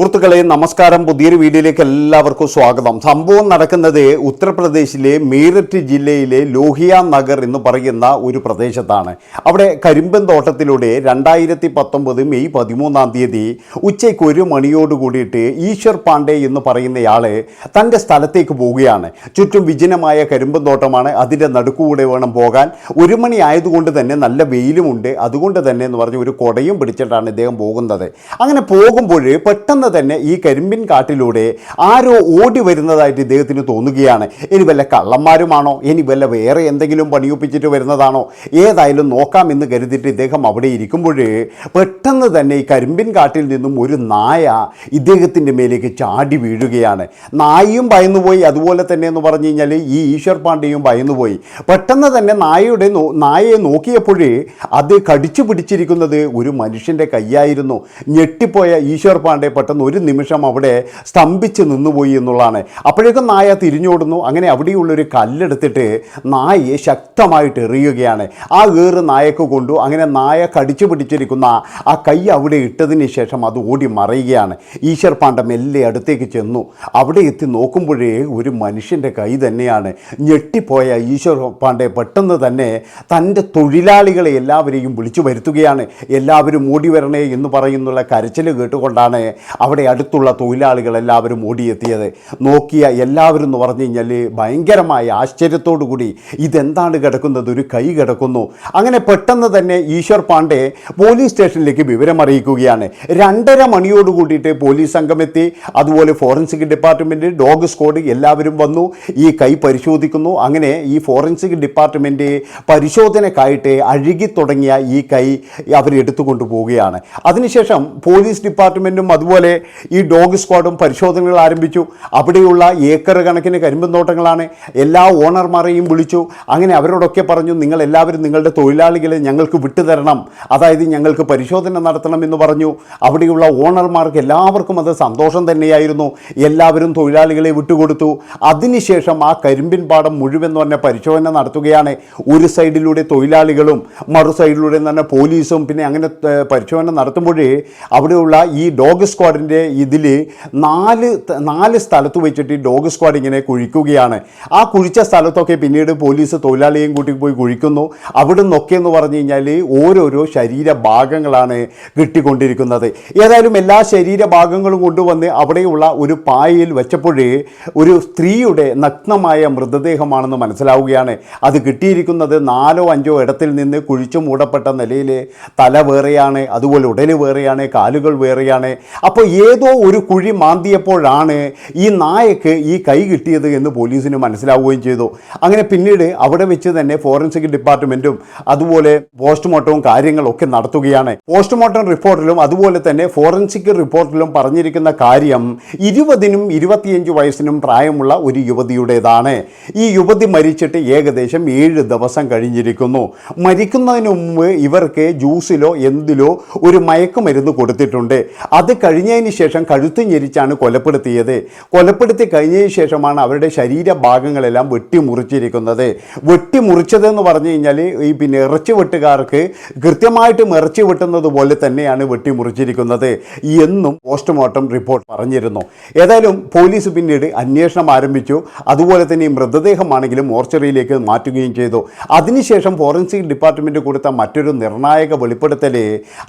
സുഹൃത്തുക്കളെ നമസ്കാരം. പുതിയൊരു വീഡിയോയിലേക്ക് എല്ലാവർക്കും സ്വാഗതം. സംഭവം നടക്കുന്നത് ഉത്തർപ്രദേശിലെ മീററ്റ് ജില്ലയിലെ ലോഹിയ നഗർ എന്ന് പറയുന്ന ഒരു പ്രദേശത്താണ്. അവിടെ കരിമ്പൻ തോട്ടത്തിലൂടെ രണ്ടായിരത്തി പത്തൊമ്പത് മെയ് പതിമൂന്നാം തീയതി ഉച്ചയ്ക്ക് ഒരു മണിയോട് കൂടിയിട്ട് ഈശ്വർ പാണ്ഡെ എന്ന് പറയുന്നയാൾ തന്റെ സ്ഥലത്തേക്ക് പോവുകയാണ്. ചുറ്റും വിജനമായ കരിമ്പൻ തോട്ടമാണ്. അതിന്റെ നടുക്കുകൂടെ വേണം പോകാൻ. ഒരു മണി ആയതുകൊണ്ട് തന്നെ നല്ല വെയിലുമുണ്ട് അതുകൊണ്ട് തന്നെ എന്ന് പറഞ്ഞ് ഒരു കൊടയും പിടിച്ചിട്ടാണ് ഇദ്ദേഹം പോകുന്നത്. അങ്ങനെ പോകുമ്പോൾ പെട്ടെന്ന് തന്നെ ഈ കരിമ്പിൻ കാട്ടിലൂടെ ആരോ ഓടി വരുന്നതായിട്ട് ഇദ്ദേഹത്തിന് തോന്നുകയാണ്. ഇനി വല്ല കള്ളന്മാരുമാണോ? ഇനി വല്ല വേറെ എന്തെങ്കിലും പണിയൊപ്പിച്ചിട്ട് വരുന്നതാണോ? ഏതായാലും നോക്കാമെന്ന് കരുതിയിട്ട് ഇദ്ദേഹം അവിടെ ഇരിക്കുമ്പോൾ പെട്ടെന്ന് തന്നെ ഈ കരിമ്പിൻ കാട്ടിൽ നിന്നും ഒരു നായ ഇദ്ദേഹത്തിന്റെ മേലേക്ക് ചാടി വീഴുകയാണ്. നായയും ഭയന്നുപോയി. അതുപോലെ തന്നെ എന്ന് പറഞ്ഞു കഴിഞ്ഞാൽ ഈ ഈശ്വർ പാണ്ഡെയും ഭയന്നുപോയി. പെട്ടെന്ന് തന്നെ നായയുടെ നായയെ നോക്കിയപ്പോൾ അത് കടിച്ചു പിടിച്ചിരിക്കുന്നത് ഒരു മനുഷ്യന്റെ കൈയായിരുന്നു ഞെട്ടിപ്പോയ ഈശ്വർ പാണ്ഡെ പെട്ടെന്ന് ഒരു നിമിഷം അവിടെ സ്തംഭിച്ച് നിന്നുപോയി എന്നുള്ളതാണ്. അപ്പോഴേക്കും നായ തിരിഞ്ഞോടുന്നു. അങ്ങനെ അവിടെയുള്ളൊരു കല്ലെടുത്തിട്ട് നായയെ ശക്തമായിട്ട് എറിയുകയാണ്. ആ ഏറ് നായക്ക് കൊണ്ടു അങ്ങനെ നായ കടിച്ചു പിടിച്ചിരിക്കുന്ന ആ കൈ അവിടെ ഇട്ടതിന് ശേഷം അത് ഓടി മറയുകയാണ്. ഈശ്വർ പാണ്ഡ മെല്ലെ അടുത്തേക്ക് ചെന്നു. അവിടെ എത്തി നോക്കുമ്പോഴേ ഒരു മനുഷ്യന്റെ കൈ തന്നെയാണ്. ഞെട്ടിപ്പോയ ഈശ്വർ പാണ്ഡെ പെട്ടെന്ന് തന്നെ തന്റെ തൊഴിലാളികളെ എല്ലാവരെയും വിളിച്ചു വരുത്തുകയാണ്. എല്ലാവരും ഓടി വരണേ എന്ന് പറയുന്നുള്ള കരച്ചിൽ കേട്ടുകൊണ്ടാണ് അവിടെ അടുത്തുള്ള തൊഴിലാളികൾ എല്ലാവരും ഓടിയെത്തിയത്. നോക്കിയ എല്ലാവരും എന്ന് പറഞ്ഞു കഴിഞ്ഞാൽ ഭയങ്കരമായ ആശ്ചര്യത്തോടു കൂടി ഇതെന്താണ് കിടക്കുന്നത്? ഒരു കൈ കിടക്കുന്നു. അങ്ങനെ പെട്ടെന്ന് തന്നെ ഈശ്വർ പാണ്ഡെ പോലീസ് സ്റ്റേഷനിലേക്ക് വിവരം അറിയിക്കുകയാണ്. രണ്ടര മണിയോട് കൂടിയിട്ട് പോലീസ് സംഘം എത്തി അതുപോലെ ഫോറൻസിക് ഡിപ്പാർട്ട്മെന്റ് ഡോഗ് സ്ക്വാഡ് എല്ലാവരും വന്നു. ഈ കൈ പരിശോധിക്കുന്നു. അങ്ങനെ ഈ ഫോറൻസിക് ഡിപ്പാർട്ട്മെന്റ് പരിശോധനക്കായിട്ട് അഴുകി തുടങ്ങിയ ഈ കൈ അവർ എടുത്തുകൊണ്ട് പോവുകയാണ്. അതിനുശേഷം പോലീസ് ഡിപ്പാർട്ട്മെന്റും അതുപോലെ ഈ ഡോഗ് സ്ക്വാഡും പരിശോധനകൾ ആരംഭിച്ചു. അവിടെയുള്ള ഏക്കർ കണക്കിന് കരിമ്പൻ തോട്ടങ്ങളാണ് എല്ലാ ഓണർമാരെയും വിളിച്ചു. അങ്ങനെ അവരോടൊക്കെ പറഞ്ഞു നിങ്ങൾ എല്ലാവരും നിങ്ങളുടെ തൊഴിലാളികളെ ഞങ്ങൾക്ക് വിട്ടുതരണം. അതായത് ഞങ്ങൾക്ക് പരിശോധന നടത്തണം എന്ന് പറഞ്ഞു. അവിടെയുള്ള ഓണർമാർക്ക് എല്ലാവർക്കും അത് സന്തോഷം തന്നെയായിരുന്നു. എല്ലാവരും തൊഴിലാളികളെ വിട്ടുകൊടുത്തു. അതിനുശേഷം ആ കരിമ്പിൻ പാടം മുഴുവൻ തന്നെ പരിശോധന നടത്തുകയാണ്. ഒരു സൈഡിലൂടെ തൊഴിലാളികളും മറു സൈഡിലൂടെ തന്നെ പോലീസും പിന്നെ അങ്ങനെ പരിശോധന നടത്തുമ്പോഴേ അവിടെയുള്ള ഈ ഡോഗ് സ്ക്വാഡിന്റെ ഇതിൽ നാല് നാല് സ്ഥലത്ത് വെച്ചിട്ട് ഈ ഡോഗ് സ്ക്വാഡ് ഇങ്ങനെ കുഴിക്കുകയാണ്. ആ കുഴിച്ച സ്ഥലത്തൊക്കെ പിന്നീട് പോലീസ് തൊഴിലാളിയെയും കൂട്ടി പോയി കുഴിക്കുന്നു. അവിടെ നിന്നൊക്കെ എന്ന് പറഞ്ഞു കഴിഞ്ഞാൽ ഓരോരോ ശരീരഭാഗങ്ങളാണ് കിട്ടിക്കൊണ്ടിരിക്കുന്നത്. ഏതായാലും എല്ലാ ശരീരഭാഗങ്ങളും കൊണ്ടുവന്ന് അവിടെയുള്ള ഒരു പായയിൽ വെച്ചപ്പോഴേ ഒരു സ്ത്രീയുടെ നഗ്നമായ മൃതദേഹമാണെന്ന് മനസ്സിലാവുകയാണ്. അത് കിട്ടിയിരിക്കുന്നത് നാലോ അഞ്ചോ ഇടത്തിൽ നിന്ന് കുഴിച്ചു മൂടപ്പെട്ട നിലയിൽ തല വേറെയാണ് അതുപോലെ ഉടൽ വേറെയാണ് കാലുകൾ വേറെയാണ്. അപ്പോൾ ഏതോ ഒരു കുഴി മാന്തിയപ്പോഴാണ് ഈ നായക്ക് ഈ കൈ കിട്ടിയത് എന്ന് പോലീസിന് മനസ്സിലാവുകയും ചെയ്തു. അങ്ങനെ പിന്നീട് അവിടെ വെച്ച് തന്നെ ഫോറൻസിക് ഡിപ്പാർട്ട്മെന്റും അതുപോലെ പോസ്റ്റ്മോർട്ടവും കാര്യങ്ങളൊക്കെ നടത്തുകയാണ്. പോസ്റ്റ്മോർട്ടം റിപ്പോർട്ടിലും അതുപോലെ തന്നെ ഫോറൻസിക് റിപ്പോർട്ടിലും പറഞ്ഞിരിക്കുന്ന കാര്യം ഇരുപതിനും ഇരുപത്തിയഞ്ച് വയസ്സിനും പ്രായമുള്ള ഒരു യുവതിയുടേതാണ്. ഈ യുവതി മരിച്ചിട്ട് ഏകദേശം ഏഴ് ദിവസം കഴിഞ്ഞിരിക്കുന്നു. മരിക്കുന്നതിന് മുമ്പ് ഇവർക്ക് ജ്യൂസിലോ എന്തിലോ ഒരു മയക്കുമരുന്ന് കൊടുത്തിട്ടുണ്ട്. അത് കഴിഞ്ഞതിന് ശേഷം കഴുത്ത് ഞെരിച്ചാണ് കൊലപ്പെടുത്തിയത്. കൊലപ്പെടുത്തി കഴിഞ്ഞതിന് ശേഷമാണ് അവരുടെ ശരീരഭാഗങ്ങളെല്ലാം വെട്ടിമുറിച്ചിരിക്കുന്നത്. വെട്ടിമുറിച്ചതെന്ന് പറഞ്ഞു കഴിഞ്ഞാൽ ഈ പിന്നെ ഇറച്ചി വെട്ടുകാർക്ക് കൃത്യമായിട്ടും ഇറച്ചി വെട്ടുന്നത് പോലെ തന്നെയാണ് വെട്ടിമുറിച്ചിരിക്കുന്നത് എന്നും പോസ്റ്റ്മോർട്ടം റിപ്പോർട്ട് പറഞ്ഞിരുന്നു. ഏതായാലും പോലീസ് പിന്നീട് അന്വേഷണം ആരംഭിച്ചു. അതുപോലെ തന്നെ ഈ മൃതദേഹമാണെങ്കിലും മോർച്ചറിയിലേക്ക് മാറ്റുകയും ചെയ്തു. അതിനുശേഷം ഫോറൻസിക് ഡിപ്പാർട്ട്മെന്റ് കൊടുത്ത മറ്റൊരു നിർണായക വെളിപ്പെടുത്തൽ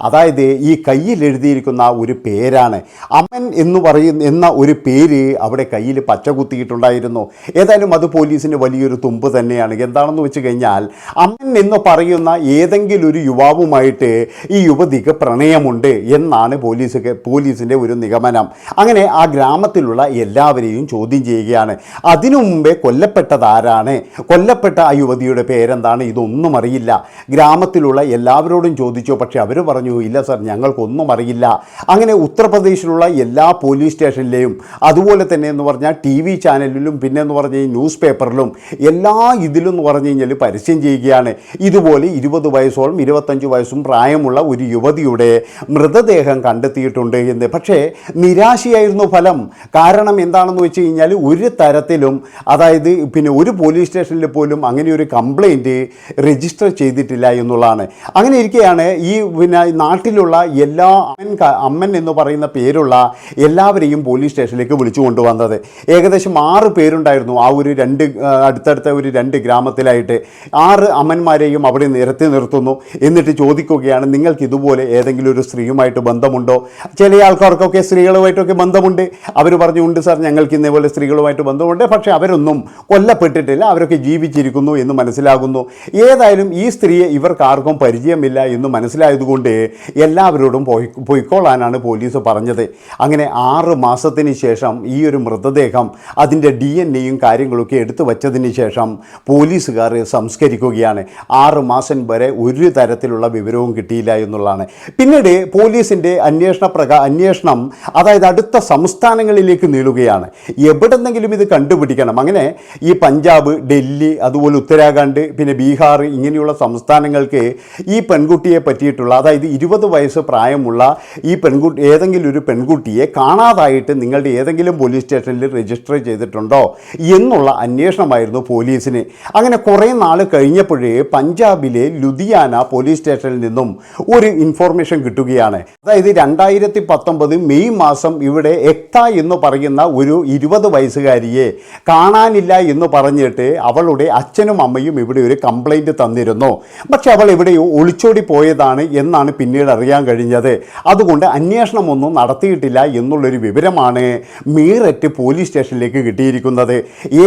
അതായത് ഈ കയ്യിൽ എഴുതിയിരിക്കുന്ന ഒരു പേരാണ് അമ്മൻ എന്ന് പറയുന്ന എന്ന ഒരു പേര് അവിടെ കയ്യിൽ പച്ച കുത്തിയിട്ടുണ്ടായിരുന്നു. ഏതായാലും അത് പോലീസിന് വലിയൊരു തുമ്പ് തന്നെയാണ്. എന്താണെന്ന് വെച്ച് കഴിഞ്ഞാൽ അമ്മൻ എന്ന് പറയുന്ന ഏതെങ്കിലും ഒരു യുവാവുമായിട്ട് ഈ യുവതിക്ക് പ്രണയമുണ്ട് എന്നാണ് പോലീസ് പോലീസിന്റെ ഒരു നിഗമനം. അങ്ങനെ ആ ഗ്രാമത്തിലുള്ള എല്ലാവരെയും ചോദ്യം ചെയ്യുകയാണ്. അതിനു മുമ്പേ കൊല്ലപ്പെട്ടത് ആരാണ്? കൊല്ലപ്പെട്ട ആ യുവതിയുടെ പേരെന്താണ്? ഇതൊന്നും അറിയില്ല. ഗ്രാമത്തിലുള്ള എല്ലാവരോടും ചോദിച്ചു പക്ഷേ അവർ പറഞ്ഞു ഇല്ല സർ ഞങ്ങൾക്കൊന്നും അറിയില്ല. അങ്ങനെ ഉത്തർപ്രദേശിലുള്ള എല്ലാ പോലീസ് സ്റ്റേഷനിലെയും അതുപോലെ തന്നെ എന്ന് പറഞ്ഞാൽ ടി വി ചാനലിലും പിന്നെ എന്ന് പറഞ്ഞ ഈ ന്യൂസ് പേപ്പറിലും എല്ലാ ഇതിലും എന്ന് പറഞ്ഞു കഴിഞ്ഞാൽ പരസ്യം ചെയ്യുകയാണ്. ഇതുപോലെ ഇരുപത് വയസ്സോളം ഇരുപത്തഞ്ച് വയസ്സും പ്രായമുള്ള ഒരു യുവതിയുടെ മൃതദേഹം കണ്ടെത്തിയിട്ടുണ്ട് എന്ന്. പക്ഷേ നിരാശയായിരുന്നു ഫലം. കാരണം എന്താണെന്ന് വെച്ച് കഴിഞ്ഞാൽ ഒരു തരത്തിലും അതായത് പിന്നെ ഒരു പോലീസ് സ്റ്റേഷനിൽ പോലും അങ്ങനെ ഒരു കംപ്ലൈന്റ് രജിസ്റ്റർ ചെയ്തിട്ടില്ല എന്നുള്ളതാണ്. അങ്ങനെ ഇരിക്കുകയാണ് ഈ പിന്നെ നാട്ടിലുള്ള എല്ലാ അമ്മൻ അമ്മൻ എന്ന് പറയുന്ന പേരുള്ള എല്ലാവരെയും പോലീസ് സ്റ്റേഷനിലേക്ക് വിളിച്ചു കൊണ്ടുവന്നത്. ഏകദേശം ആറ് പേരുണ്ടായിരുന്നു. ആ ഒരു രണ്ട് അടുത്തടുത്ത ഒരു രണ്ട് ഗ്രാമത്തിലായിട്ട്. ആറ് അമ്മന്മാരെയും അവിടെ നിരത്തി നിർത്തുന്നു. എന്നിട്ട് ചോദിക്കുകയാണ് നിങ്ങൾക്ക് ഇതുപോലെ ഏതെങ്കിലും ഒരു സ്ത്രീയുമായിട്ട് ബന്ധമുണ്ടോ? ചില ആൾക്കാർക്കൊക്കെ സ്ത്രീകളുമായിട്ടൊക്കെ ബന്ധമുണ്ട്. അവർ പറഞ്ഞു ഉണ്ട് സാർ ഞങ്ങൾക്ക് ഇന്നേപോലെ സ്ത്രീകളുമായിട്ട് ബന്ധമുണ്ട്. പക്ഷേ അവരൊന്നും കൊല്ലപ്പെട്ടിട്ടില്ല. അവരൊക്കെ ജീവിച്ചിരിക്കുന്നു എന്ന് മനസ്സിലാകുന്നു. ഏതായാലും ഈ സ്ത്രീയെ ഇവർക്ക് ആർക്കും പരിചയമില്ല എന്ന് മനസ്സിലായതുകൊണ്ട് എല്ലാവരോടും പോയി പോയിക്കോളാനാണ് പോലീസ് പറഞ്ഞത്. അങ്ങനെ ആറ് മാസത്തിന് ശേഷം ഈ ഒരു മൃതദേഹം അതിന്റെ ഡി എൻ എയും കാര്യങ്ങളൊക്കെ എടുത്തു വച്ചതിന് ശേഷം പോലീസുകാർ സംസ്കരിക്കുകയാണ്. ആറ് മാസം വരെ ഒരു തരത്തിലുള്ള വിവരവും കിട്ടിയില്ല എന്നുള്ളതാണ്. പിന്നീട് പോലീസിന്റെ അന്വേഷണ പ്രകാ അന്വേഷണം അതായത് അടുത്ത സംസ്ഥാനങ്ങളിലേക്ക് നീളുകയാണ്. എവിടെന്നെങ്കിലും ഇത് കണ്ടുപിടിക്കണം. അങ്ങനെ ഈ പഞ്ചാബ് ഡൽഹി അതുപോലെ ഉത്തരാഖണ്ഡ് പിന്നെ ബീഹാർ ഇങ്ങനെയുള്ള സംസ്ഥാനങ്ങൾക്ക് ഈ പെൺകുട്ടിയെ പറ്റിയിട്ടുള്ള അതായത് ഇരുപത് വയസ്സ് പ്രായമുള്ള ഈ പെൺകുട്ടി ഏതെങ്കിലും ഒരു പെൺകുട്ടിയെ കാണാതായിട്ട് നിങ്ങളുടെ ഏതെങ്കിലും പോലീസ് സ്റ്റേഷനിൽ രജിസ്റ്റർ ചെയ്തിട്ടുണ്ടോ എന്നുള്ള അന്വേഷണമായിരുന്നു പോലീസിന്. അങ്ങനെ കുറേ നാൾ കഴിഞ്ഞപ്പോഴേ പഞ്ചാബിലെ ലുധിയാന പോലീസ് സ്റ്റേഷനിൽ നിന്നും ഒരു ഇൻഫോർമേഷൻ കിട്ടുകയാണ്. അതായത് രണ്ടായിരത്തി പത്തൊമ്പത് മെയ് മാസം ഇവിടെ എക്ത എന്ന് പറയുന്ന ഒരു ഇരുപത് വയസ്സുകാരിയെ കാണാനില്ല എന്ന് പറഞ്ഞിട്ട് അവളുടെ അച്ഛനും അമ്മയും ഇവിടെ ഒരു കംപ്ലൈന്റ് തന്നിരുന്നു. പക്ഷെ അവൾ എവിടെയോ ഒളിച്ചോടി പോയതാണ് എന്നാണ് പിന്നീട് അറിയാൻ കഴിഞ്ഞത്. അതുകൊണ്ട് അന്വേഷണമൊന്നും നടത്തിയിട്ടില്ല എന്നുള്ളൊരു വിവരമാണ് മീററ്റ് പോലീസ് സ്റ്റേഷനിലേക്ക് കിട്ടിയിരിക്കുന്നത്.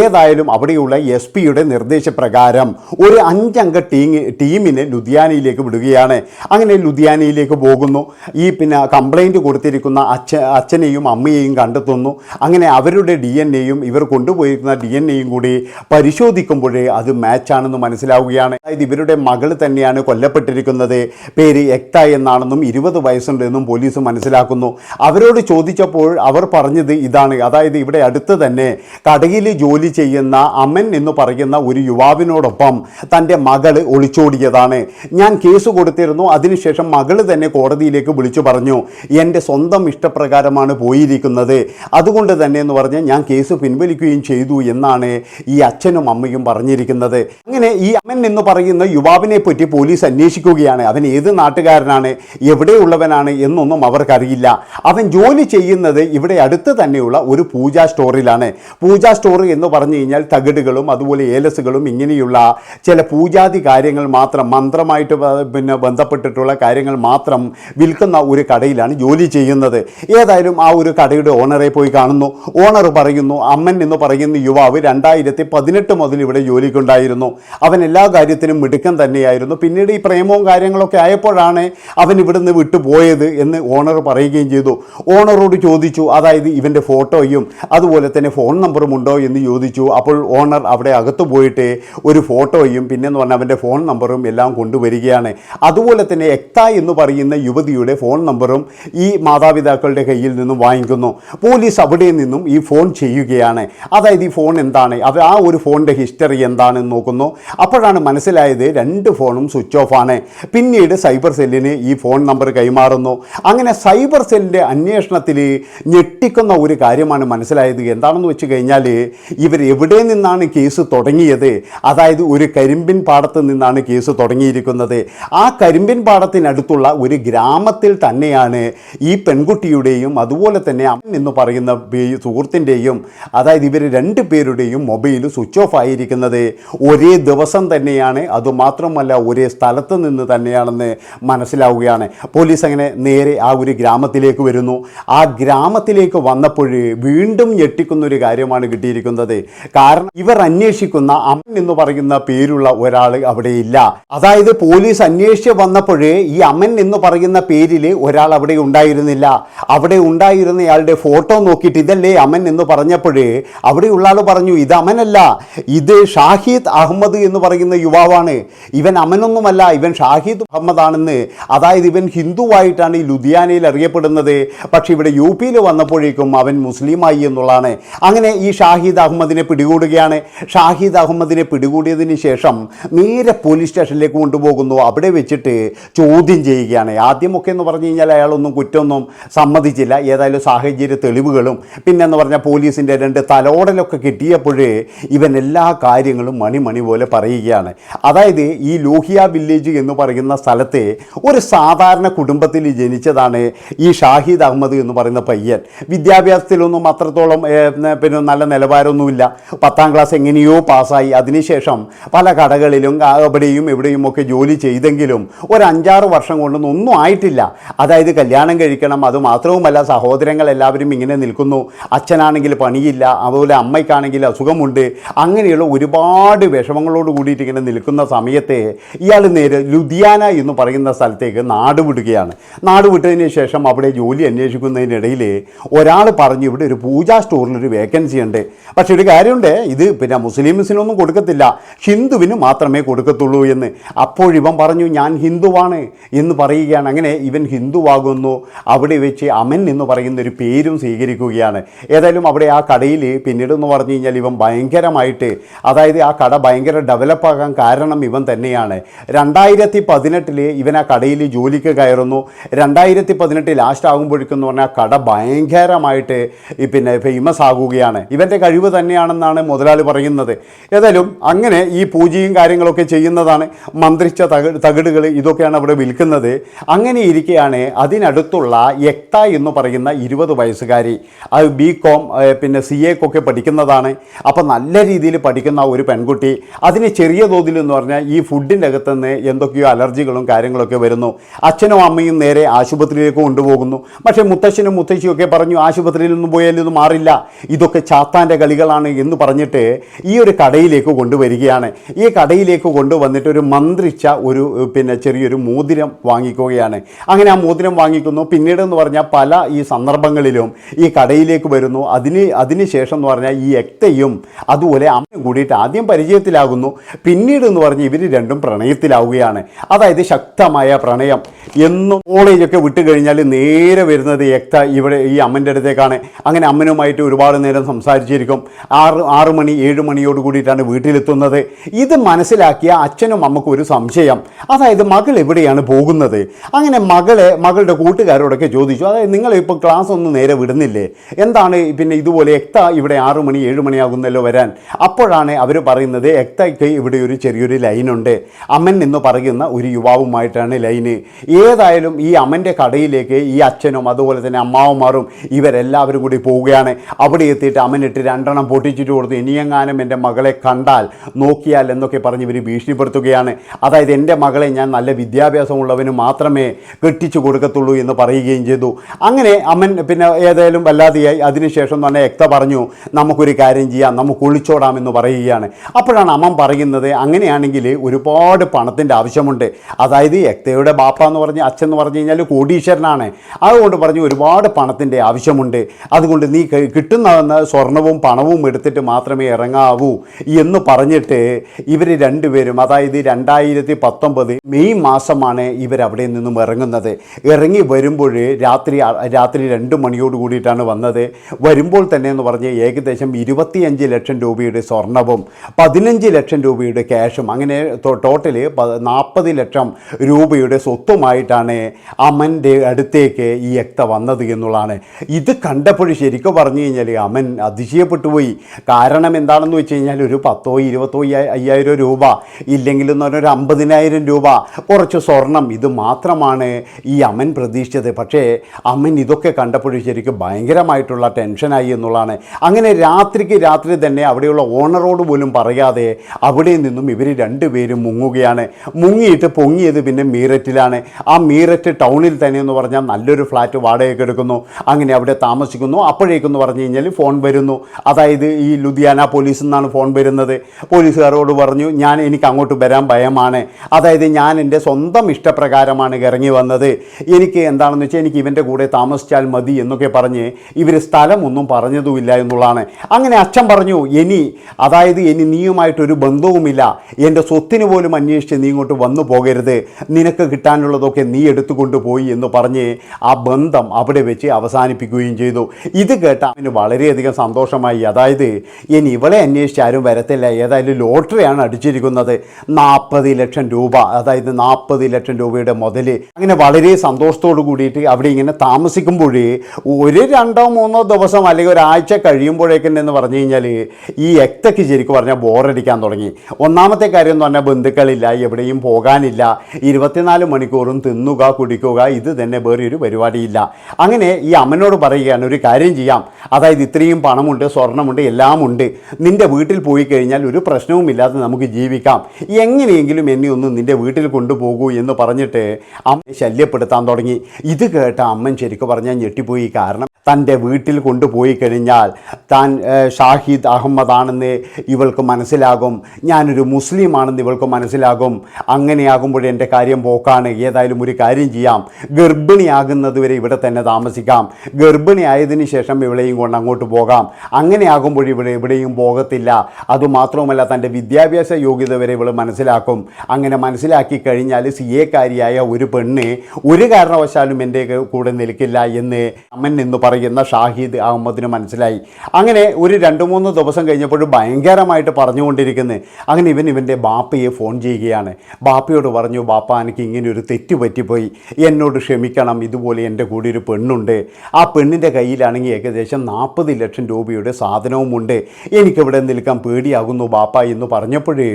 ഏതായാലും അവിടെയുള്ള എസ് പിയുടെ നിർദ്ദേശപ്രകാരം ഒരു അഞ്ചംഗ ടീം ടീമിനെ ലുധിയാനയിലേക്ക് വിടുകയാണ്. അങ്ങനെ ലുധിയാനയിലേക്ക് പോകുന്നു. ഈ പിന്നെ കംപ്ലൈന്റ് കൊടുത്തിരിക്കുന്ന അച്ഛ അച്ഛനെയും അമ്മയെയും കണ്ടെത്തുന്നു. അങ്ങനെ അവരുടെ ഡി എൻ എയും ഇവർ കൊണ്ടുപോയിരിക്കുന്ന ഡി എൻ എയും കൂടി പരിശോധിക്കുമ്പോഴേ അത് മാച്ചാണെന്ന് മനസ്സിലാവുകയാണ്. അതായത് ഇവരുടെ മകൾ തന്നെയാണ് കൊല്ലപ്പെട്ടിരിക്കുന്നത്. പേര് എക്ത എന്നാണെന്നും ഇരുപത് വയസ്സുണ്ടെന്നും പോലീസ് മനസ്സിലാക്കുന്നു. അവരോട് ചോദിച്ചപ്പോൾ അവർ പറഞ്ഞത് ഇതാണ്. അതായത് ഇവിടെ അടുത്ത് തന്നെ കടയിൽ ജോലി ചെയ്യുന്ന അമൻ എന്ന് പറയുന്ന ഒരു യുവാവിനോടൊപ്പം തന്റെ മകൾ ഒളിച്ചോടിയതാണ്. ഞാൻ കേസ് കൊടുത്തിരുന്നു. അതിനുശേഷം മകൾ തന്നെ കോടതിയിലേക്ക് വിളിച്ചു പറഞ്ഞു എന്റെ സ്വന്തം ഇഷ്ടപ്രകാരമാണ് പോയിരിക്കുന്നത്. അതുകൊണ്ട് തന്നെ എന്ന് പറഞ്ഞ് ഞാൻ കേസ് പിൻവലിക്കുകയും ചെയ്തു എന്നാണ് ഈ അച്ഛനും അമ്മയും പറഞ്ഞിരിക്കുന്നത്. അങ്ങനെ ഈ അമ്മൻ എന്ന് പറയുന്ന യുവാവിനെ പറ്റി പോലീസ് അന്വേഷിക്കുകയാണ്. അവൻ ഏത് നാട്ടുകാരനാണ്? എവിടെയുള്ളവനാണ്? എന്നൊന്നും അവർക്കറിയില്ല. അവൻ ജോലി ചെയ്യുന്നത് ഇവിടെ അടുത്ത് തന്നെയുള്ള ഒരു പൂജാ സ്റ്റോറിലാണ്. പൂജാ സ്റ്റോർ എന്ന് പറഞ്ഞു കഴിഞ്ഞാൽ തകിടുകളും അതുപോലെ ഏലസുകളും ഇങ്ങനെയുള്ള ചില പൂജാതി കാര്യങ്ങൾ മാത്രം മന്ത്രമായിട്ട് പിന്നെ ബന്ധപ്പെട്ടിട്ടുള്ള കാര്യങ്ങൾ മാത്രം വിൽക്കുന്ന ഒരു കടയിലാണ് ജോലി ചെയ്യുന്നത്. ഏതായാലും ആ ഒരു കടയുടെ ഓണറെ പോയി കാണുന്നു. ഓണർ പറയുന്നു അമ്മൻ എന്ന് പറയുന്ന യുവാവ് രണ്ടായിരത്തി പതിനെട്ട് മുതൽ ഇവിടെ ജോലിക്കുണ്ടായിരുന്നു. അവൻ എല്ലാ കാര്യത്തിനും മിടുക്കൻ തന്നെയായിരുന്നു. പിന്നീട് ഈ പ്രേമവും കാര്യങ്ങളൊക്കെ ആയപ്പോഴാണ് അവൻ ഇവിടുന്ന് വിട്ടുപോയത് എന്ന് ഓണർ പറയുകയും ചെയ്തു. ഓണറോട് ചോദിച്ചു അതായത് ഇവന്റെ ഫോട്ടോയും അതുപോലെ തന്നെ ഫോൺ നമ്പറും ഉണ്ടോ? എന്ന് ചോദിച്ചു. അപ്പോൾ ഓണർ അവിടെ അകത്ത് പോയിട്ട് ഒരു ഫോട്ടോയും പിന്നെന്ന് പറഞ്ഞാൽ അവന്റെ ഫോൺ നമ്പറും എല്ലാം കൊണ്ടുവരികയാണ്. അതുപോലെ തന്നെ എക്ത എന്ന് പറയുന്ന യുവതിയുടെ ഫോൺ നമ്പറും ഈ മാതാപിതാക്കളുടെ കയ്യിൽ നിന്നും വാങ്ങിക്കുന്നു. പോലീസ് അവിടെ നിന്നും ഈ ഫോൺ ചെയ്യുകയാണ്. അതായത് ഈ ഫോൺ എന്താണ്? അത് ആ ഒരു ഫോണിന്റെ ഹിസ്റ്ററി എന്താണെന്ന് നോക്കുന്നു. അപ്പോഴാണ് മനസ്സിലായത് രണ്ട് ഫോണും സ്വിച്ച് ഓഫ് ആണ്. പിന്നീട് സൈബർ സെല്ലിന് ഈ ഫോൺ നമ്പർ കൈമാറുന്നു. അങ്ങനെ സൈബർ സെല്ലിന്റെ അന്വേഷണത്തിൽ ഞെട്ടിക്കുന്ന ഒരു കാര്യമാണ് മനസ്സിലായത്. എന്താണെന്ന് വെച്ച് കഴിഞ്ഞാൽ ഇവർ എവിടെ നിന്നാണ് കേസ് തുടങ്ങിയത്? അതായത് ഒരു കരിമ്പിൻ പാടത്ത് നിന്നാണ് കേസ് തുടങ്ങിയിരിക്കുന്നത്. ആ കരിമ്പിൻ പാടത്തിനടുത്തുള്ള ഒരു ഗ്രാമത്തിൽ തന്നെയാണ് ഈ പെൺകുട്ടിയുടെയും അതുപോലെ തന്നെ അമ്മൻ എന്ന് പറയുന്ന സുഹൃത്തിന്റെയും അതായത് ഇവർ രണ്ട് പേരുടെയും മൊബൈൽ സ്വിച്ച് ഓഫ് ആയിരിക്കുന്നത്. ഒരേ ദിവസം തന്നെയാണ് അതുമാത്രമല്ല ഒരേ സ്ഥലത്ത് നിന്ന് തന്നെയാണെന്ന് മനസ്സിലാവുകയാണ്. പോലീസ് അങ്ങനെ നേരെ ആ ഒരു ഗ്രാമത്തിലേക്ക് വരുന്നു. ആ ഗ്രാമത്തിലേക്ക് വന്നപ്പോൾ വീണ്ടും ഞെട്ടിക്കുന്ന ഒരു കാര്യമാണ് കിട്ടിയിരിക്കുന്നത്. കാരണം ഇവർ അന്വേഷിക്കുന്ന അമ്മൻ എന്ന് പറയുന്ന പേരുള്ള ഒരാൾ അവിടെ ഇല്ല അതായത് പോലീസ് അന്വേഷിച്ച് വന്നപ്പോഴേ ഈ അമ്മൻ എന്ന് പറയുന്ന പേരിൽ ഒരാൾ അവിടെ ഉണ്ടായിരുന്നില്ല. അവിടെ ഉണ്ടായിരുന്നയാളുടെ ഫോട്ടോ നോക്കിയിട്ട് ഇതല്ലേ അമൻ എന്ന് പറഞ്ഞപ്പോഴേ അവിടെയുള്ള ആൾ പറഞ്ഞു ഇത് അമനല്ല. ഇത് ഷാഹിദ് അഹമ്മദ് എന്ന് പറയുന്ന യുവാവാണ്. ഇവൻ അമനൊന്നുമല്ല. ഇവൻ ഷാഹിദ് അഹമ്മദ് ആണെന്ന് അതായത് ഇവൻ ഹിന്ദുവായിട്ടാണ് ഈ ലുധിയാനയിൽ അറിയപ്പെടുന്നത്. പക്ഷെ ഇവിടെ യു പിയിൽ വന്നപ്പോഴേക്കും അവൻ മുസ്ലിമായി എന്നുള്ളതാണ്. അങ്ങനെ ഈ ഷാഹിദ് അഹമ്മദിനെ പിടികൂടുകയാണ്. ഷാഹിദ് അഹമ്മദിനെ പിടികൂടിയതിന് ശേഷം നേരെ പോലീസ് സ്റ്റേഷനിലേക്ക് കൊണ്ടുപോകുന്നു. അവിടെ വെച്ചിട്ട് ചോദ്യം ചെയ്യുകയാണ്. ആദ്യമൊക്കെ എന്ന് പറഞ്ഞു കഴിഞ്ഞാൽ അയാളൊന്നും കുറ്റമൊന്നും സമ്മതിച്ചില്ല. ഏതായാലും സാഹചര്യ തെളിവുകളും പിന്നെന്ന് പറഞ്ഞാൽ പോലീസിന്റെ രണ്ട് തലോടലൊക്കെ കിട്ടിയപ്പോഴേ ഇവൻ എല്ലാ കാര്യങ്ങളും മണിമണി മണി പോലെ പറയുകയാണ്. അതായത് ഈ ലോഹിയ വില്ലേജ് എന്ന് പറയുന്ന സ്ഥലത്തെ ഒരു സാധാരണ കുടുംബത്തിൽ ജനിച്ചതാണ് ഈ ഷാ ഷാഹിദ് അഹമ്മദ് എന്ന് പറയുന്ന പയ്യൻ. വിദ്യാഭ്യാസത്തിലൊന്നും അത്രത്തോളം പിന്നെ നല്ല നിലവാരമൊന്നുമില്ല. പത്താം ക്ലാസ് എങ്ങനെയോ പാസ്സായി. അതിനുശേഷം പല കടകളിലും അവിടെയും എവിടെയും ഒക്കെ ജോലി ചെയ്തെങ്കിലും ഒരു അഞ്ചാറ് വർഷം കൊണ്ടൊന്നും ഒന്നും ആയിട്ടില്ല. അതായത് കല്യാണം കഴിക്കണം അത് മാത്രവുമല്ല സഹോദരങ്ങൾ എല്ലാവരും ഇങ്ങനെ നിൽക്കുന്നു. അച്ഛനാണെങ്കിൽ പണിയില്ല അതുപോലെ അമ്മയ്ക്കാണെങ്കിൽ അസുഖമുണ്ട്. അങ്ങനെയുള്ള ഒരുപാട് വിഷമങ്ങളോട് കൂടിയിട്ട് ഇങ്ങനെ നിൽക്കുന്ന സമയത്തെ ഇയാൾ നേരെ ലുധിയാന എന്ന് പറയുന്ന സ്ഥലത്തേക്ക് നാട് വിടുകയാണ്. നാട് വിട്ടതിന് ശേഷം അവിടെ ജോലി അന്വേഷിക്കുന്നതിനിടയിൽ ഒരാൾ പറഞ്ഞു ഇവിടെ ഒരു പൂജാ സ്റ്റോറിൽ ഒരു വേക്കൻസി ഉണ്ട്. പക്ഷെ ഒരു കാര്യമുണ്ട് ഇത് പിന്നെ മുസ്ലിംസിനൊന്നും കൊടുക്കത്തില്ല. ഹിന്ദുവിന് മാത്രമേ കൊടുക്കത്തുള്ളൂ എന്ന്. അപ്പോഴിവൻ പറഞ്ഞു ഞാൻ ഹിന്ദുവാണ് എന്ന് പറയുകയാണ്. അങ്ങനെ ഇവൻ ഹിന്ദുവാകുന്നു. അവിടെ വെച്ച് അമൻ എന്ന് പറയുന്ന ഒരു പേരും സ്വീകരിക്കുകയാണ്. ഏതായാലും അവിടെ ആ കടയിൽ പിന്നീട് എന്ന് പറഞ്ഞു കഴിഞ്ഞാൽ ഇവൻ ഭയങ്കരമായിട്ട് അതായത് ആ കട ഭയങ്കര ഡെവലപ്പാകാൻ കാരണം ഇവൻ തന്നെയാണ്. രണ്ടായിരത്തി പതിനെട്ടിൽ ഇവൻ ആ കടയിൽ ജോലിക്ക് കയറുന്നു. രണ്ടായിരത്തി പതിനെട്ട് ലാസ്റ്റ് ആകുമ്പോഴേക്കും എന്ന് പറഞ്ഞാൽ കട ഭയങ്കരമായിട്ട് പിന്നെ ഫേമസ് ആകുകയാണ്. ഇവന്റെ കഴിവ് തന്നെയാണെന്നാണ് മുതലാളി പറയുന്നത്. ഏതായാലും അങ്ങനെ ഈ പൂജയും കാര്യങ്ങളൊക്കെ ചെയ്യുന്നതാണ് മന്ത്രിച്ച തകിട് തകിടുകൾ ഇതൊക്കെയാണ് അവിടെ വിൽക്കുന്നത്. അങ്ങനെ ഇരിക്കുകയാണ് അതിനടുത്തുള്ള യക്ത എന്ന് പറയുന്ന ഇരുപത് വയസ്സുകാരി. അത് ബി കോം പിന്നെ സി എക്കൊക്കെ പഠിക്കുന്നതാണ്. അപ്പോൾ നല്ല രീതിയിൽ പഠിക്കുന്ന ഒരു പെൺകുട്ടി. അതിന് ചെറിയ തോതിൽ എന്ന് പറഞ്ഞാൽ ഈ ഫുഡിന്റെ അകത്തുനിന്ന് എന്തൊക്കെയോ അലർജികളും കാര്യങ്ങളൊക്കെ വരുന്നു. അച്ഛനും അമ്മയും നേരെ ആശുപത്രിയിലേക്ക് കൊണ്ടുപോകുന്നു. പക്ഷേ മുത്തശ്ശനും മുത്തശ്ശിയും ഒക്കെ പറഞ്ഞു ആശുപത്രിയിൽ നിന്നും പോയാൽ ഇത് മാറില്ല. ഇതൊക്കെ ചാത്താന്റെ കളികളാണ് എന്ന് പറഞ്ഞിട്ട് ഈ ഒരു കടയിലേക്ക് കൊണ്ടുവരികയാണ്. ഈ കടയിലേക്ക് കൊണ്ടുവന്നിട്ട് ഒരു മന്ത്രിച്ച ഒരു പിന്നെ ചെറിയൊരു മോതിരം വാങ്ങിക്കുകയാണ്. അങ്ങനെ ആ മോതിരം വാങ്ങിക്കുന്നു. പിന്നീട് എന്ന് പറഞ്ഞാൽ പല ഈ സന്ദർഭങ്ങളിലും ഈ കടയിലേക്ക് വരുന്നു. അതിന് ശേഷം എന്ന് പറഞ്ഞാൽ ഈ എക്തയും അതുപോലെ അമ്മയും കൂടിയിട്ട് ആദ്യം പരിചയത്തിലാകുന്നു. പിന്നീട് എന്ന് പറഞ്ഞാൽ ഇവർ രണ്ടും പ്രണയത്തിലാവുകയാണ്. അതായത് ശക്തമായ പ്രണയം. എന്നും കോളേജൊക്കെ വിട്ട് കഴിഞ്ഞാൽ നേരെ വരുന്നത് എക്ത ഇവിടെ ഈ അമ്മന്റെ അടുത്തേക്കാണ്. അങ്ങനെ അമ്മനുമായിട്ട് ഒരുപാട് നേരം സംസാരിച്ചിരിക്കും. ആറ് ആറ് മണി ഏഴ് മണിയോട് കൂടിയിട്ടാണ് വീട്ടിലെത്തുന്നത്. ഇത് മനസ്സിലാക്കിയ അച്ഛനും അമ്മക്കും ഒരു സംശയം. അതായത് മകൾ എവിടെയാണ് പോകുന്നത്? അങ്ങനെ മകളെ മകളുടെ കൂട്ടുകാരോടൊക്കെ ചോദിച്ചു. അതായത് നിങ്ങൾ ഇപ്പോൾ ക്ലാസ് ഒന്നും നേരെ വിടുന്നില്ലേ? എന്താണ് പിന്നെ ഇതുപോലെ എക്ത ഇവിടെ ആറു മണി ഏഴ് മണിയാകുന്നല്ലോ വരാൻ? അപ്പോഴാണ് അവർ പറയുന്നത് എക്തയ്ക്ക് ഇവിടെ ഒരു ചെറിയൊരു ലൈനുണ്ട് അമ്മൻ എന്ന് പറയുന്ന ഒരു യുവാവുമായിട്ടാണ് ലൈന് ഏതായാലും ഈ അമ്മന്റെ കടയിലേക്ക് ഈ അച്ഛനും അതുപോലെ തന്നെ അമ്മാവന്മാരും ഇവരെല്ലാവരും കൂടി പോവുകയാണ്. അവിടെ എത്തിയിട്ട് അമ്മനിട്ട് രണ്ടെണ്ണം പൊട്ടിച്ചിട്ട് കൊടുത്തു. ഇനിയെങ്ങാനും എന്റെ മകളെ കണ്ടാൽ നോക്കിയാൽ എന്നൊക്കെ പറഞ്ഞ് ഇവർ ഭീഷണിപ്പെടുത്തുകയാണ്. അതായത് എന്റെ മകളെ ഞാൻ നല്ല വിദ്യാഭ്യാസമുള്ളവന് മാത്രമേ കെട്ടിച്ചു കൊടുക്കത്തുള്ളൂ എന്ന് പറയുകയും ചെയ്തു. അങ്ങനെ അമ്മൻ പിന്നെ ഏതായാലും വല്ലാതെയായി. അതിനുശേഷം തന്നെ എക്ത പറഞ്ഞു നമുക്കൊരു കാര്യം ചെയ്യാം. നമുക്ക് ഒളിച്ചോടാമെന്ന് പറയുകയാണ്. അപ്പോഴാണ് അമ്മൻ പറയുന്നത് അങ്ങനെയാണെങ്കിൽ ഒരുപാട് പണത്തിന്റെ ആവശ്യമുണ്ട്. അതായത് എക്തയുടെ ബാപ്പ എന്ന് പറഞ്ഞ് അച്ഛൻ എന്ന് പറഞ്ഞു കഴിഞ്ഞാൽ കോടീശ്വരനാണ്. അതുകൊണ്ട് പറഞ്ഞു ഒരുപാട് പണത്തിന്റെ ആവശ്യമുണ്ട്. അതുകൊണ്ട് നീ കിട്ടുന്ന സ്വർണവും പണവും എടുത്തിട്ട് മാത്രമേ ഇറങ്ങാവൂ എന്ന് പറഞ്ഞിട്ട് ഇവർ രണ്ടുപേരും അതായത് രണ്ടായിരത്തി പത്തൊമ്പത് മെയ് മാസമാണ് ഇവരവിടെ നിന്നും ഇറങ്ങുന്നത്. ഇറങ്ങി വരുമ്പോൾ രാത്രി രാത്രി രണ്ട് മണിയോട് കൂടിയിട്ടാണ് വന്നത്. വരുമ്പോൾ തന്നെ എന്ന് പറഞ്ഞ് ഏകദേശം ഇരുപത്തിയഞ്ച് ലക്ഷം രൂപയുടെ സ്വർണവും പതിനഞ്ച് ലക്ഷം രൂപയുടെ ക്യാഷും അങ്ങനെ ടോട്ടൽ നാൽപ്പത് ലക്ഷം രൂപയുടെ സ്വത്തുമായിട്ടാണ് അമന്റെ അടുത്തേക്ക് എക്ത വന്നത് എന്നുള്ളതാണ്. ഇത് കണ്ടപ്പോൾ ശരിക്കും പറഞ്ഞു കഴിഞ്ഞാൽ അമൻ അതിശയപ്പെട്ടു പോയി. കാരണം എന്താണെന്ന് വെച്ച് കഴിഞ്ഞാൽ ഒരു പത്തോ ഇരുപത്തോ അയ്യ- അയ്യായിരം രൂപ ഇല്ലെങ്കിൽ എന്ന് പറഞ്ഞാൽ ഒരു അമ്പതിനായിരം രൂപ കുറച്ച് സ്വർണം ഇത് മാത്രമാണ് ഈ അമൻ പ്രതീക്ഷിച്ചത്. പക്ഷേ അമൻ ഇതൊക്കെ കണ്ടപ്പോൾ ശരിക്കും ഭയങ്കരമായിട്ടുള്ള ടെൻഷനായി എന്നുള്ളതാണ്. അങ്ങനെ രാത്രിക്ക് രാത്രി തന്നെ അവിടെയുള്ള ഓണറോട് പോലും പറയാതെ അവിടെ നിന്നും ഇവർ രണ്ടുപേരും മുങ്ങുകയാണ്. മുങ്ങിയിട്ട് പൊങ്ങിയത് പിന്നെ മീററ്റിലാണ്. ആ മീററ്റ് ടൗണിൽ തന്നെ എന്ന് പറഞ്ഞാൽ നല്ലൊരു ഫ്ലാറ്റ് വാടകയ്ക്ക് എടുക്കുന്നു അങ്ങനെ അവിടെ താമസിക്കുന്നു. അപ്പോഴേക്കെന്ന് പറഞ്ഞു കഴിഞ്ഞാൽ ഫോൺ വരുന്നു. അതായത് ഈ ലുധിയാന പോലീസിൽ നിന്നാണ് ഫോൺ വരുന്നത്. പോലീസുകാരോട് പറഞ്ഞു ഞാൻ എനിക്ക് അങ്ങോട്ട് വരാൻ ഭയമാണ്. അതായത് ഞാൻ എന്റെ സ്വന്തം ഇഷ്ടപ്രകാരമാണ് ഇറങ്ങി വന്നത്. എനിക്ക് എന്താണെന്ന് വെച്ചാൽ എനിക്ക് ഇവന്റെ കൂടെ താമസിച്ചാൽ മതി എന്നൊക്കെ പറഞ്ഞ് ഇവർ സ്ഥലമൊന്നും പറഞ്ഞതുമില്ല എന്നുള്ളതാണ്. അങ്ങനെ അച്ഛൻ പറഞ്ഞു ഇനി അതായത് ഇനി നീയുമായിട്ടൊരു ബന്ധവുമില്ല. എന്റെ സ്വത്തിന് പോലും അന്വേഷിച്ച് നീ ഇങ്ങോട്ട് വന്നു പോകരുത്. നിനക്ക് കിട്ടാനുള്ളതൊക്കെ നീ എടുത്തുകൊണ്ട് പോയി എന്ന് പറഞ്ഞ് ആ ബന്ധം അവിടെ വെച്ച് അവസാനിപ്പിക്കുകയും ചെയ്തു. ഇത് കേട്ട അവന് വളരെയധികം സന്തോഷമായി. അതായത് ഇനി ഇവളെ അന്വേഷിച്ച് ആരും വരത്തില്ല. ഏതായാലും ലോട്ടറിയാണ് അടിച്ചിരിക്കുന്നത്. നാൽപ്പത് ലക്ഷം രൂപ. അതായത് നാൽപ്പത് ലക്ഷം രൂപയുടെ മുതൽ അങ്ങനെ വളരെ സന്തോഷത്തോടു കൂടിയിട്ട് അവിടെ ഇങ്ങനെ താമസിക്കുമ്പോഴേ ഒരു രണ്ടോ മൂന്നോ ദിവസം അല്ലെങ്കിൽ ഒരാഴ്ച കഴിയുമ്പോഴേക്കും എന്ന് പറഞ്ഞു കഴിഞ്ഞാൽ ഈ എക്തയ്ക്ക് ശരിക്കും പറഞ്ഞാൽ ബോറടിക്കാൻ തുടങ്ങി. ഒന്നാമത്തെ കാര്യം എന്ന് പറഞ്ഞാൽ ബന്ധുക്കളില്ല എവിടെയും പോകാനില്ല. ഇരുപത്തിനാല് മണിക്കൂറും തിന്നുക കുടിക്കുക ഇത് തന്നെ വേറെ ഒരു പരിപാടി. പരിപാടിയില്ല. അങ്ങനെ ഈ അമ്മനോട് പറയുകയാണ് ഒരു കാര്യം ചെയ്യാം. അതായത് ഇത്രയും പണമുണ്ട് സ്വർണമുണ്ട് എല്ലാം ഉണ്ട് നിന്റെ വീട്ടിൽ പോയി കഴിഞ്ഞാൽ ഒരു പ്രശ്നവുമില്ലാതെ നമുക്ക് ജീവിക്കാം. എങ്ങനെയെങ്കിലും എന്നെ ഒന്ന് നിന്റെ വീട്ടിൽ കൊണ്ടുപോകൂ എന്ന് പറഞ്ഞിട്ട് അമ്മയെ ശല്യപ്പെടുത്താൻ തുടങ്ങി. ഇത് കേട്ട അമ്മൻ ശരിക്കും പറഞ്ഞാൽ ഞെട്ടിപ്പോയി. കാരണം തന്റെ വീട്ടിൽ കൊണ്ടുപോയി കഴിഞ്ഞാൽ താൻ ഷാഹിദ് ഷാഹിദ് അഹമ്മദാണെന്ന് ഇവൾക്ക് മനസ്സിലാകും. ഞാനൊരു മുസ്ലിമാണെന്ന് ഇവൾക്ക് മനസ്സിലാകും. അങ്ങനെയാകുമ്പോൾ എന്റെ കാര്യം പോക്കാണ്. ഏതായാലും ഒരു കാര്യം ചെയ്യാം. ഗർഭിണിയാകുന്നത് വരെ ഇവിടെ തന്നെ താമസിക്കാം. ഗർഭിണിയായതിനു ശേഷം ഇവിടെയും കൊണ്ട് അങ്ങോട്ട് പോകാം. അങ്ങനെയാകുമ്പോൾ ഇവിടെ എവിടെയും പോകത്തില്ല. അതുമാത്രവുമല്ല തന്റെ വിദ്യാഭ്യാസ യോഗ്യത വരെ ഇവൾ മനസ്സിലാക്കും. അങ്ങനെ മനസ്സിലാക്കി കഴിഞ്ഞാൽ സി എക്കാരിയായ ഒരു പെണ്ണ് ഒരു കാരണവശാലും എന്റെ കൂടെ നിൽക്കില്ല എന്ന് അമ്മൻ എന്ന് പറയുന്ന ഷാഹിദ് അഹമ്മദിന് മനസ്സിലായി. അങ്ങനെ ഒരു രണ്ട് മൂന്ന് ദിവസം കഴിഞ്ഞപ്പോഴും ഭയങ്കരമായിട്ട് പറഞ്ഞുകൊണ്ടിരിക്കുന്നത് അങ്ങനെ ഇവൻ ഇവന്റെ ബാപ്പയെ ഫോൺ ചെയ്യുകയാണ്. ബാപ്പയോട് പറഞ്ഞു ബാപ്പ എനിക്ക് ഇങ്ങനെ ഒരു തെറ്റ് പറ്റിപ്പോയി. എന്നോട് ക്ഷമിക്കണം. ഇതുപോലെ എന്റെ കൂടെ ഒരു പെണ്ണുണ്ട്. ആ പെണ്ണിന്റെ കയ്യിലാണെങ്കിൽ ഏകദേശം നാൽപ്പത് ലക്ഷം രൂപയുടെ സാധനവുമുണ്ട്. എനിക്കിവിടെ നിൽക്കാൻ പേടിയാകുന്നു ബാപ്പ എന്ന് പറഞ്ഞപ്പോഴേ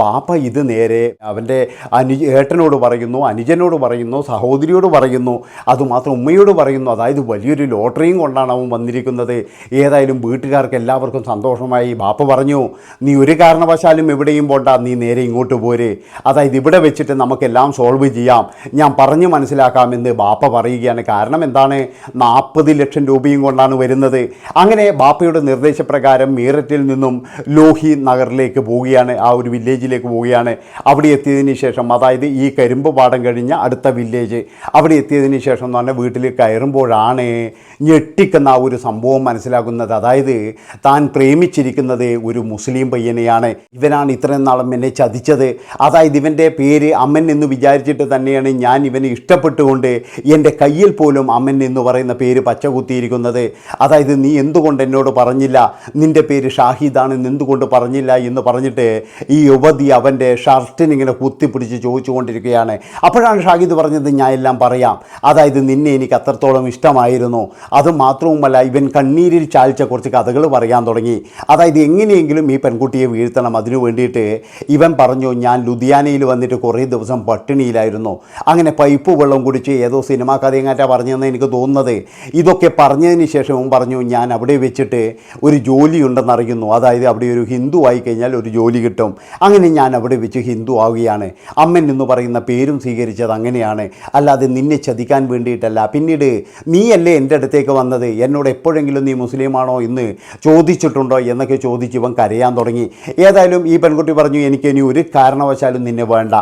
ബാപ്പ ഇത് നേരെ അവന്റെ അനു ഏട്ടനോട് പറയുന്നു അനുജനോട് പറയുന്നു സഹോദരിയോട് പറയുന്നു അതുമാത്രം ഉമ്മയോട് പറയുന്നു. അതായത് വലിയൊരു ലോട്ടറിയും കൊണ്ടാണ് അവൻ വന്നിരിക്കുന്നത്. ഏതായാലും വീട്ടുകാർക്ക് എല്ലാവർക്കും സന്തോഷമായി. ബാപ്പ പറഞ്ഞു നീ ഒരു കാരണവശാലും എവിടെയും പോണ്ട നീ നേരെ ഇങ്ങോട്ട് പോരെ. അതായത് ഇവിടെ വെച്ചിട്ട് നമുക്കെല്ലാം സോൾവ് ചെയ്യാം. ഞാൻ പറഞ്ഞു മനസ്സിലാക്കാമെന്ന് ബാപ്പ പറയുകയാണ്. കാരണം എന്താണ്? നാൽപ്പത് ലക്ഷം രൂപയും കൊണ്ടാണ് വരുന്നത്. അങ്ങനെ ബാപ്പയുടെ നിർദ്ദേശപ്രകാരം മീററ്റിൽ നിന്നും ലോഹി നഗറിലേക്ക് പോവുകയാണ്. ആ ഒരു വില്ലേജിലേക്ക് പോവുകയാണ്. അവിടെ എത്തിയതിന് ശേഷം അതായത് ഈ കരിമ്പ് പാടം കഴിഞ്ഞ അടുത്ത വില്ലേജ് അവിടെ എത്തിയതിന് ശേഷം എന്ന് പറഞ്ഞാൽ വീട്ടിൽ കയറുമ്പോഴാണ് ഞെട്ടിക്കുന്ന ആ ഒരു സംഭവം മനസ്സിലാകുന്നത്. അതായത് താൻ പ്രേമിച്ചിരിക്കുന്നത് ഒരു മുസ്ലിം പയ്യനെയാണ്. ഇവനാണ് ഇത്രയും നാളും എന്നെ ചതിച്ചത്. അതായത് ഇവന്റെ പേര് അമ്മൻ എന്ന് വിചാരിച്ചിട്ട് തന്നെയാണ് ഞാൻ ഇവനെ ഇഷ്ടപ്പെട്ടുകൊണ്ട് എന്റെ കയ്യിൽ പോലും അമ്മൻ എന്ന് പറയുന്ന പേര് പച്ച കുത്തിയിരിക്കുന്നത് അതായത് നീ എന്തുകൊണ്ട് എന്നോട് പറഞ്ഞില്ല? നിന്റെ പേര് ഷാഹിദാണെന്ന് എന്തുകൊണ്ട് പറഞ്ഞില്ല എന്ന് പറഞ്ഞിട്ട് ഈ യുവതി അവന്റെ ഷർട്ടിനിങ്ങനെ കുത്തിപ്പിടിച്ച് ചോദിച്ചുകൊണ്ടിരിക്കുകയാണ്. അപ്പോഴാണ് ഷാഹിദ് പറഞ്ഞത് ഞാൻ എല്ലാം പറയാം. അതായത് നിന്നെ എനിക്ക് അത്രത്തോളം ഇഷ്ടമായിരുന്നു. അത് മാത്രവുമല്ല ഇവൻ കണ്ണീരിൽ ചാലിച്ച കുറച്ച് കഥകൾ പറയാൻ തുടങ്ങി. അതായത് എങ്ങനെയെങ്കിലും ഈ പെൺകുട്ടിയെ വീഴ്ത്തണം. അതിനു വേണ്ടിയിട്ട് ഇവൻ പറഞ്ഞു ഞാൻ ലുധിയാനയിൽ വന്നിട്ട് കുറേ ദിവസം പട്ടിണിയിലായിരുന്നു. അങ്ങനെ പൈപ്പ് വെള്ളം കുടിച്ച് ഏതോ സിനിമാ കഥയെങ്ങാറ്റാ പറഞ്ഞതെന്ന് എനിക്ക് തോന്നുന്നത്. ഇതൊക്കെ പറഞ്ഞതിന് ശേഷവും പറഞ്ഞു ഞാൻ അവിടെ വെച്ചിട്ട് ഒരു ജോലി ഉണ്ടെന്ന് അറിയുന്നു. അതായത് അവിടെ ഒരു ഹിന്ദു ആയി കഴിഞ്ഞാൽ ഒരു ജോലി കിട്ടും. അങ്ങനെ ഞാൻ അവിടെ വെച്ച് ഹിന്ദു ആവുകയാണ്. അമ്മൻ എന്ന് പറയുന്ന പേരും സ്വീകരിച്ചത് അങ്ങനെയാണ്. അല്ലാതെ നിന്നെ ചതിക്കാൻ വേണ്ടിയിട്ടല്ല. പിന്നീട് നീയല്ലേ എന്റെ അടുത്തേക്ക് വന്നത്? എന്നോട് എപ്പോഴെങ്കിലും നീ മുസ്ലിമാണോ എന്ന് ചോദിച്ചിട്ടുണ്ടോ? എന്നൊക്കെ ചോദിച്ച് ഇവൻ കരയാൻ തുടങ്ങി. ഏതായാലും ഈ പെൺകുട്ടി പറഞ്ഞു എനിക്ക് ഇനി ഒരു കാരണവശാലും നിന്നെ വേണ്ട.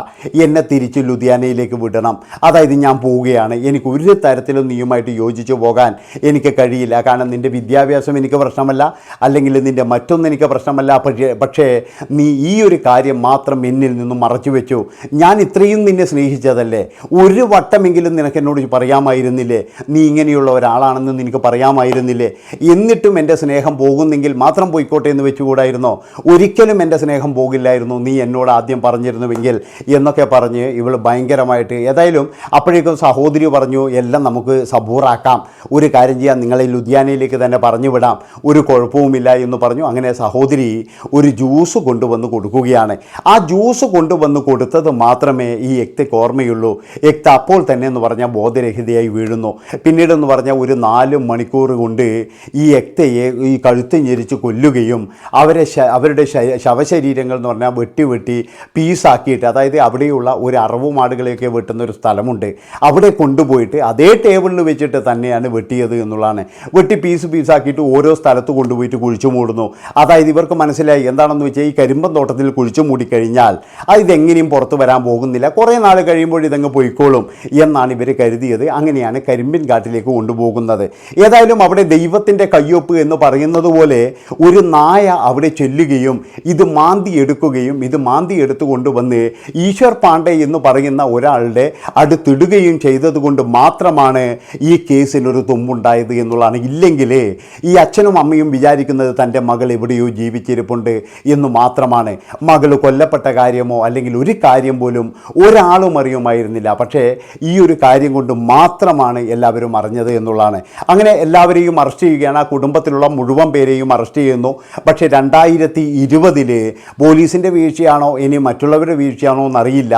എന്നെ തിരിച്ച് ലുധിയാനയിലേക്ക് വിടണം. അതായത് ഞാൻ പോവുകയാണ്. എനിക്ക് ഒരു തരത്തിലും നീയുമായിട്ട് യോജിച്ചു പോകാൻ എനിക്ക് കഴിയില്ല. കാരണം നിന്റെ വിദ്യാഭ്യാസം എനിക്ക് പ്രശ്നമല്ല അല്ലെങ്കിൽ നിന്റെ മറ്റൊന്നും എനിക്ക് പ്രശ്നമല്ല. പക്ഷേ പക്ഷേ നീ ഈ ഒരു കാര്യം മാത്രം എന്നിൽ നിന്നും മറച്ചു വെച്ചു. ഞാൻ ഇത്രയും നിന്നെ സ്നേഹിച്ചതല്ലേ? ഒരു വട്ടമെങ്കിലും നിനക്ക് എന്നോട് പറയാമായിരുന്നില്ലേ? നീ ഇങ്ങനെയുള്ള ഒരാളാണെന്ന് നിനക്ക് പറയാമായിരുന്നില്ലേ? എന്നിട്ടും എന്റെ സ്നേഹം പോകുന്നെങ്കിൽ മാത്രം പോയിക്കോട്ടെ എന്ന് വെച്ചുകൂടായിരുന്നോ? ഒരിക്കലും എന്റെ സ്നേഹം പോകില്ലായിരുന്നു നീ എന്നോട് ആദ്യം പറഞ്ഞിരുന്നുവെങ്കിൽ എന്നൊക്കെ പറഞ്ഞ് ഇവൾ ഭയങ്കരമായിട്ട് ഏതായാലും അപ്പോഴേക്കും സഹോദരി പറഞ്ഞു എല്ലാം നമുക്ക് സബൂറാക്കാം. ഒരു കാര്യം ചെയ്യാം നിങ്ങളെ ലുധിയാനയിലേക്ക് തന്നെ പറഞ്ഞു വിടാം. ഒരു കുഴപ്പവുമില്ല എന്ന് പറഞ്ഞു അങ്ങനെ സഹോദരി ഒരു ജ്യൂസ് കൊണ്ടുവന്ന് കൊടുക്കുകയാണ്. ആ ജ്യൂസ് കൊണ്ടുവന്ന് കൊടുത്തത് മാത്രമേ ഈ യക്തയ്ക്ക് ഓർമ്മയുള്ളൂ. യക്ത അപ്പോൾ തന്നെ എന്ന് പറഞ്ഞാൽ ബോധരഹിതയായി വീഴുന്നു. പിന്നീടെന്ന് പറഞ്ഞാൽ ഒരു നാല് മണിക്കൂർ കൊണ്ട് ഈ യക്തയെ ഈ കഴുത്ത് ഞെരിച്ച് കൊല്ലുകയും അവരെ അവരുടെ ശവശരീരങ്ങൾ എന്ന് പറഞ്ഞാൽ വെട്ടി വെട്ടി പീസാക്കിയിട്ട് അതായത് അവിടെയുള്ള ഒരു അറവുമാടുകളെയൊക്കെ വെട്ടുന്ന ഒരു സ്ഥലമുണ്ട്. അവിടെ കൊണ്ടുപോയിട്ട് അതേ ടേബിളിൽ വെച്ചിട്ട് തന്നെയാണ് വെട്ടിയത് എന്നുള്ളതാണ്. വെട്ടി പീസ് പീസാക്കിയിട്ട് ഓരോ സ്ഥലത്ത് കൊണ്ടുപോയിട്ട് കുഴിച്ചു മൂടുന്നു. അതായത് ഇവർക്ക് മനസ്സിലായി എന്താണെന്ന് വെച്ചാൽ ഈ കരിമ്പൻ തോട്ടത്തിൽ കുഴിച്ചു മൂടിക്കഴിഞ്ഞാൽ അത് ഇതെങ്ങനെയും പുറത്ത് വരാൻ പോകുന്നില്ല. കുറേ നാൾ കഴിയുമ്പോൾ ഇതങ്ങ് പോയിക്കോളും എന്നാണ് ഇവർ കരുതിയത്. അങ്ങനെയാണ് കരിമ്പിൻ കാട്ടിലേക്ക് കൊണ്ടുപോകുന്നത്. ഏതായാലും അവിടെ ദൈവത്തിന്റെ കയ്യൊപ്പ് എന്ന് പറയുന്നത് പോലെ ഒരു നായ അവിടെ ചെല്ലുകയും ഇത് മാന്തി എടുക്കുകയും ഇത് മാന്തി എടുത്തു കൊണ്ടുവന്ന് ഈശ്വർ പാണ്ഡെ എന്ന് പറയുന്ന ഒരാളുടെ അടുത്തിടുകയും ചെയ്തതുകൊണ്ട് മാത്രമാണ് ഈ കേസിൽ ഒരു തുമ്പുണ്ടായത് എന്നുള്ളതാണ്. ഇല്ലെങ്കിൽ ഈ അച്ഛനും അമ്മയും വിചാരിക്കുന്നത് തന്റെ മകൾ എവിടെയോ ജീവിച്ചിരിപ്പുണ്ട് എന്ന് മാത്രമാണ്. മകൾ കൊല്ലപ്പെട്ട കാര്യമോ അല്ലെങ്കിൽ ഒരു കാര്യം പോലും ഒരാളും അറിയുമായിരുന്നില്ല. പക്ഷേ ഈ ഒരു കാര്യം കൊണ്ട് മാത്രമാണ് എല്ലാവരും അറിഞ്ഞത് എന്നുള്ളതാണ്. അങ്ങനെ എല്ലാവരെയും അറസ്റ്റ് ചെയ്യുകയാണ്. ആ കുടുംബത്തിലുള്ള മുഴുവൻ പേരെയും അറസ്റ്റ് ചെയ്യുന്നു. പക്ഷേ രണ്ടായിരത്തി ഇരുപതിൽ പോലീസിന്റെ വീഴ്ചയാണോ ഇനി മറ്റുള്ളവരുടെ വീഴ്ചയാണോ എന്നറിയില്ല.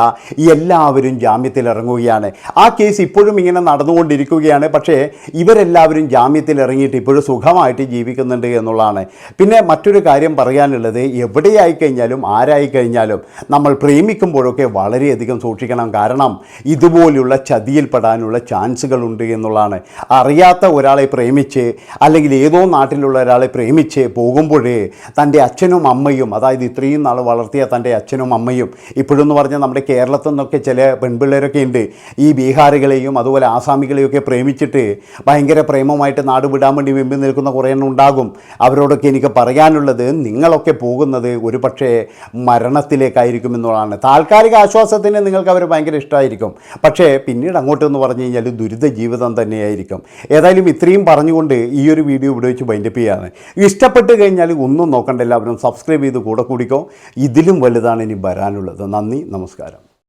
എല്ലാവരും ജാമ്യത്തിൽ ഇറങ്ങുകയാണ് ആ കേസ് ഇപ്പോഴും ഇങ്ങനെ നടന്നുകൊണ്ടിരിക്കുകയാണ്. പക്ഷേ ഇവരെല്ലാവരും ജാമ്യത്തിൽ ഇറങ്ങിയിട്ട് ഇപ്പോഴും സുഖമായിട്ട് ജീവിക്കുന്നുണ്ട് എന്നുള്ളതാണ്. പിന്നെ മറ്റൊരു കാര്യം പറയാനുള്ളത് എവിടെയായി കഴിഞ്ഞാലും ആരായി കഴിഞ്ഞാലും നമ്മൾ പ്രേമിക്കുമ്പോഴൊക്കെ വളരെയധികം സൂക്ഷിക്കണം. കാരണം ഇതുപോലുള്ള ചതിയിൽപ്പെടാനുള്ള ചാൻസുകളുണ്ട് എന്നുള്ളതാണ്. അറിയാത്ത ഒരാളെ പ്രേമിച്ച് അല്ലെങ്കിൽ ഏതോ നാട്ടിലുള്ള ഒരാളെ പ്രേമിച്ച് പോകുമ്പോഴേ തന്റെ അച്ഛനും അമ്മയും അതായത് ഇത്രയും നാൾ വളർത്തിയ തന്റെ അച്ഛനും അമ്മയും ഇപ്പോഴെന്ന് പറഞ്ഞാൽ നമ്മുടെ കേരളത്തിൽ നിന്നൊക്കെ ചില പെൺപിള്ളേരൊക്കെ ഉണ്ട്. ഈ ബീഹാറികളെയും അതുപോലെ ആസാമികളെയും ഒക്കെ പ്രേമിച്ചിട്ട് ഭയങ്കര പ്രേമമായിട്ട് നാട് വിടാൻ വേണ്ടി വെമ്പി നിൽക്കുന്ന കുറേ എണ്ണം ഉണ്ടാകും. അവരോടൊക്കെ എനിക്ക് പറയാനുള്ളത് നിങ്ങളൊക്കെ പോകുന്നത് ഒരു പക്ഷേ മരണത്തിലേക്കായിരിക്കും എന്നുള്ളതാണ് താൽക്കാലിക ആശ്വാസത്തിന് നിങ്ങൾക്ക് അവർ ഭയങ്കര ഇഷ്ടമായിരിക്കും. പക്ഷേ പിന്നീട് അങ്ങോട്ടെന്ന് പറഞ്ഞു കഴിഞ്ഞാൽ ദുരിത ജീവിതം തന്നെയായിരിക്കും. ഏതായാലും ഇത്രയും പറഞ്ഞുകൊണ്ട് ഈ ഒരു വീഡിയോ ഇവിടെ വെച്ച് ബൈൻഡപ്പ് ചെയ്യാണ്. ഇഷ്ടപ്പെട്ട് കഴിഞ്ഞാൽ ഒന്നും നോക്കണ്ട എല്ലാവരും സബ്സ്ക്രൈബ് ചെയ്ത് കൂടെ കൂടിക്കോ. ഇതിലും വലുതാണ് ഇനി വരാനുള്ളത്. നന്ദി നമസ്കാരം.